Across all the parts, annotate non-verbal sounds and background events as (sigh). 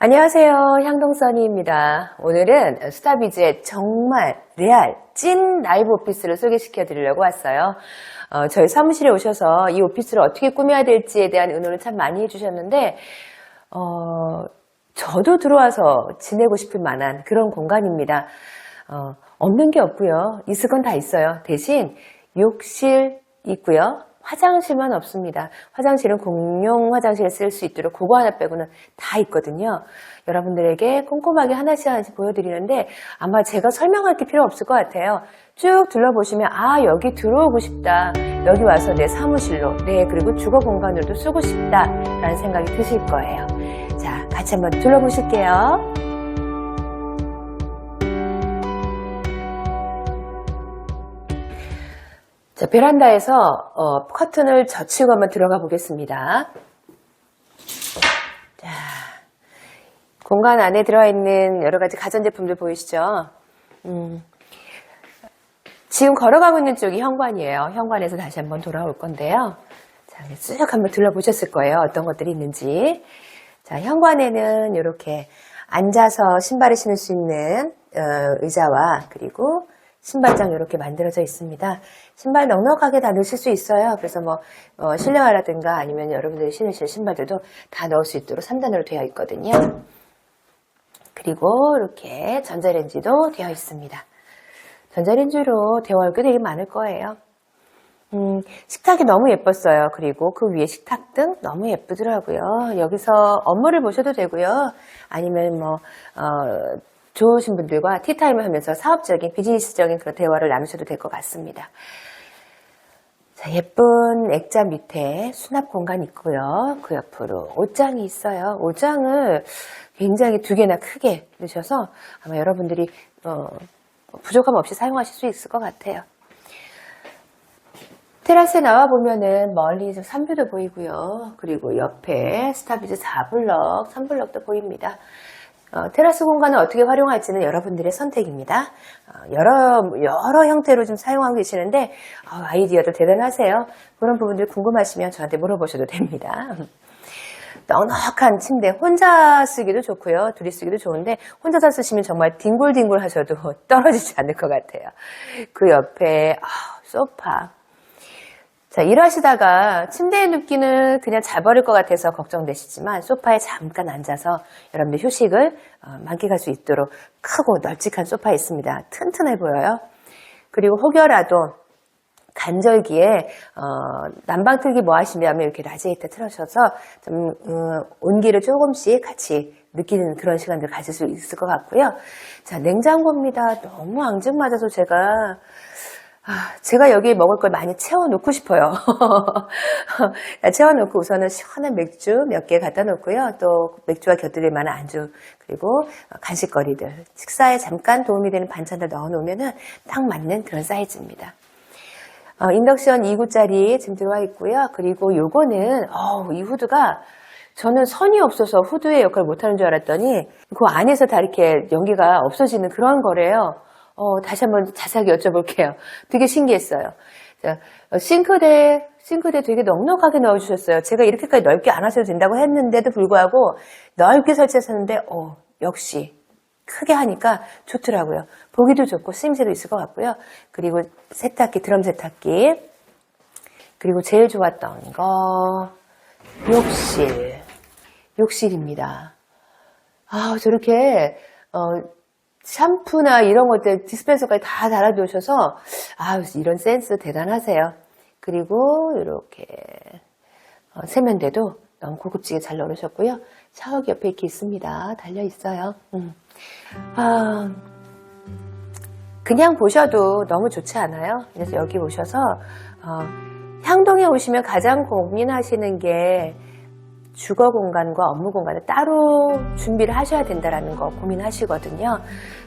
안녕하세요. 향동선이입니다. 오늘은 스타비즈의 정말 레알, 찐 라이브 오피스를 소개시켜 드리려고 왔어요. 어, 저희 사무실에 오셔서 이 오피스를 어떻게 꾸며야 될지에 대한 의논을 참 많이 해주셨는데, 어, 저도 들어와서 지내고 싶을 만한 그런 공간입니다. 어, 없는 게 없고요. 있을 건 다 있어요. 대신 욕실 있고요. 화장실만 없습니다. 화장실은 공용 화장실을 쓸 수 있도록 그거 하나 빼고는 다 있거든요. 여러분들에게 꼼꼼하게 하나씩 하나씩 보여드리는데 아마 제가 설명할 게 필요 없을 것 같아요. 쭉 둘러보시면 아 여기 들어오고 싶다. 여기 와서 내 사무실로 네 그리고 주거 공간으로도 쓰고 싶다 라는 생각이 드실 거예요. 자 같이 한번 둘러보실게요. 자, 베란다에서 어, 커튼을 젖히고 한번 들어가 보겠습니다. 자, 공간 안에 들어와 있는 여러 가지 가전제품들 보이시죠? 음, 지금 걸어가고 있는 쪽이 현관이에요. 현관에서 다시 한번 돌아올 건데요. 자, 쭉 한번 둘러보셨을 거예요. 어떤 것들이 있는지. 자, 현관에는 이렇게 앉아서 신발을 신을 수 있는 어, 의자와 그리고 신발장 이렇게 만들어져 있습니다. 신발 넉넉하게 다 넣으실 수 있어요. 그래서 뭐 어, 실내화라든가 아니면 여러분들이 신으실 신발들도 다 넣을 수 있도록 3단으로 되어 있거든요. 그리고 이렇게 전자레인지도 되어 있습니다. 전자레인지로 데워할 게 되게 많을 거예요. 음, 식탁이 너무 예뻤어요. 그리고 그 위에 식탁등 너무 예쁘더라고요. 여기서 업무를 보셔도 되고요. 아니면 뭐, 어, 좋으신 분들과 티타임을 하면서 사업적인, 비즈니스적인 그런 대화를 나누셔도 될 것 같습니다. 자, 예쁜 액자 밑에 수납 공간이 있고요. 그 옆으로 옷장이 있어요. 옷장을 굉장히 두 개나 크게 넣으셔서 아마 여러분들이 어, 부족함 없이 사용하실 수 있을 것 같아요. 테라스에 나와 보면은 멀리 좀 산뷰도 보이고요. 그리고 옆에 스타비즈 4블럭, 3블럭도 보입니다. 어, 테라스 공간을 어떻게 활용할지는 여러분들의 선택입니다. 어, 여러 여러 형태로 좀 사용하고 계시는데 어, 아이디어도 대단하세요. 그런 부분들 궁금하시면 저한테 물어보셔도 됩니다. 넉넉한 침대 혼자 쓰기도 좋고요. 둘이 쓰기도 좋은데 혼자서 쓰시면 정말 뒹굴뒹굴 하셔도 (laughs) 떨어지지 않을 것 같아요. 그 옆에 아, 소파 자, 일하시다가 침대에 눕기는 그냥 자버릴 것 같아서 걱정되시지만 소파에 잠깐 앉아서 여러분들 휴식을 어, 만끽할 수 있도록 크고 널찍한 소파에 있습니다. 튼튼해 보여요. 그리고 혹여라도 간절기에 어, 난방 틀기 뭐 하시냐면 이렇게 라지에이터 틀어셔서 좀 음, 온기를 조금씩 같이 느끼는 그런 시간들 가질 수 있을 것 같고요. 자, 냉장고입니다. 너무 앙증맞아서 제가 아, 제가 여기 먹을 걸 많이 채워놓고 싶어요. (laughs) 채워놓고 우선은 시원한 맥주 몇 개 갖다 놓고요. 또 맥주와 곁들일 만한 안주, 그리고 간식거리들, 식사에 잠깐 도움이 되는 반찬들 넣어놓으면 딱 맞는 그런 사이즈입니다. 어, 인덕션 2구짜리 지금 들어와 있고요. 그리고 요거는, 어, 이 후드가 저는 선이 없어서 후드의 역할을 못하는 줄 알았더니 그 안에서 다 이렇게 연기가 없어지는 그런 거래요. 어, 다시 한번 자세하게 여쭤볼게요. 되게 신기했어요. 자, 어, 싱크대, 싱크대 되게 넉넉하게 넣어주셨어요. 제가 이렇게까지 넓게 안 하셔도 된다고 했는데도 불구하고 넓게 설치하셨는데, 어, 역시 크게 하니까 좋더라고요. 보기도 좋고 쓰임새도 있을 것 같고요. 그리고 세탁기, 드럼 세탁기. 그리고 제일 좋았던 거, 욕실. 욕실입니다. 아, 저렇게, 어, 샴푸나 이런 것들 디스펜서까지 다 달아두셔서 아 이런 센스 대단하세요. 그리고 이렇게 어, 세면대도 너무 고급지게 잘 넣으셨고요. 샤워기 옆에 이렇게 있습니다. 달려 있어요. 음. 아, 그냥 보셔도 너무 좋지 않아요? 그래서 여기 오셔서 어, 향동에 오시면 가장 고민하시는 게 주거 공간과 업무 공간을 따로 준비를 하셔야 된다는 거 고민하시거든요.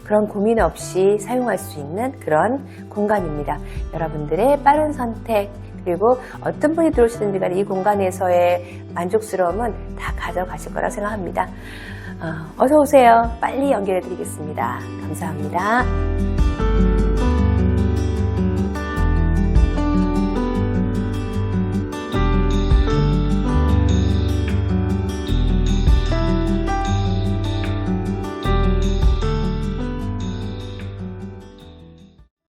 그런 고민 없이 사용할 수 있는 그런 공간입니다. 여러분들의 빠른 선택, 그리고 어떤 분이 들어오시든지 간에 이 공간에서의 만족스러움은 다 가져가실 거라 생각합니다. 어, 어서 오세요. 빨리 연결해 드리겠습니다. 감사합니다.